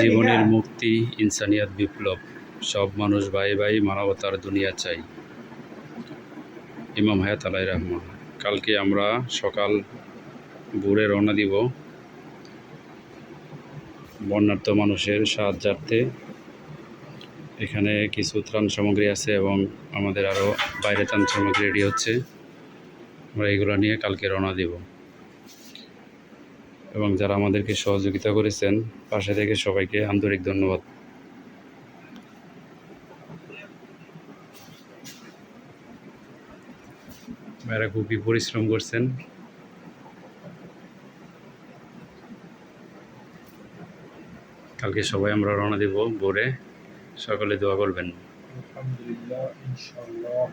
জীবনের মুক্তি ইনসানিয়াত বিপ্লব সব মানুষ ভাই ভাই মানবতার দুনিয়া চাই। ইমাম হায়াত আলাই রহমান কালকে আমরা সকাল ভোরে রওনা দিব বন্যার্থ মানুষের সাহায্যার্থে। এখানে কিছু ত্রাণ সামগ্রী আছে এবং আমাদের আরও বাইরে ত্রাণ সামগ্রী রেডি হচ্ছে। আমরা এগুলো নিয়ে কালকে রওনা দিব। এবং যারা আমাদেরকে সহযোগিতা করেছেন, পাশে থেকে সবাইকে আন্তরিক ধন্যবাদ। ভাইরা খুবই পরিশ্রম করছেন। কালকে সবাই আমরা রওনা দিব ভোরে। সকালে দোয়া করবেন। আলহামদুলিল্লাহ, ইনশাআল্লাহ।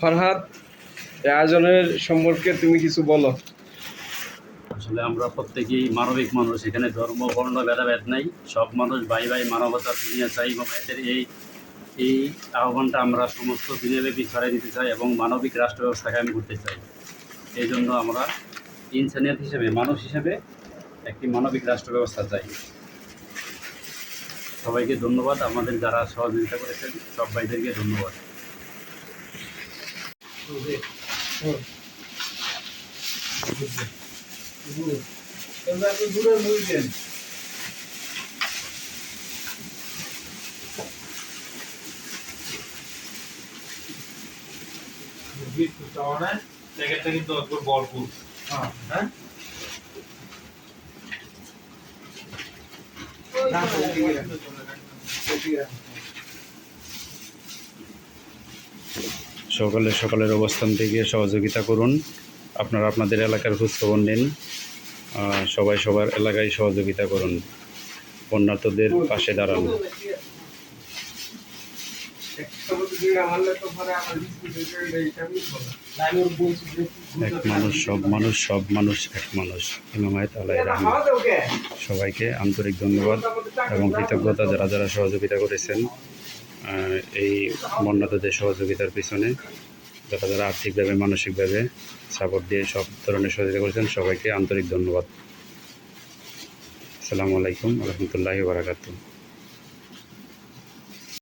ফরহাদ আয়োজনের সম্পর্কে তুমি কিছু বলো। আসলে আমরা প্রত্যেকেই মানবিক মানুষ, এখানে ধর্ম, বর্ণ, ভেদাভেদ নাই। সব মানুষ ভাই ভাই মানবতার দুনিয়া চাই এদের এই এই আহ্বানটা আমরা সমস্ত দিনেব্যাপী ছড়াই দিতে চাই এবং মানবিক রাষ্ট্র ব্যবস্থা কায়েম করতে চাই। এই জন্য আমরা ইনসানিয়াত হিসেবে, মানুষ হিসেবে একটি মানবিক রাষ্ট্র ব্যবস্থা চাই। সবাইকে ধন্যবাদ। আমাদের যারা সহযোগিতা করেছেন, সব ভাইদেরকে ধন্যবাদ। তোমরা একটু দূরে মুড়ছেন জ্যাকেটটা কিন্তু একবার ভরপুর হ্যাঁ না সকালে সকালের অবস্থান থেকে সহযোগিতা করুন। আপনারা আপনাদের এলাকার খোঁজখবর নিন। সবাই সবার এলাকায় সহযোগিতা করুন। বন্যার্থদের পাশে দাঁড়ান। এক মানুষ, সব মানুষ সব মানুষ এক মানুষ। ইমামায়ত আলাই রহমান? সবাইকে আন্তরিক ধন্যবাদ এবং কৃতজ্ঞতা যারা যারা সহযোগিতা করেছেন। এই বন্যাতাদের সহযোগিতার পিছনে যারা যারা আর্থিকভাবে, মানসিকভাবে সাপোর্ট দিয়ে সব ধরনের সহযোগিতা করেছেন, সবাইকে আন্তরিক ধন্যবাদ। আসসালামু আলাইকুম রহমতুল্লাহ বারাকাতুহ।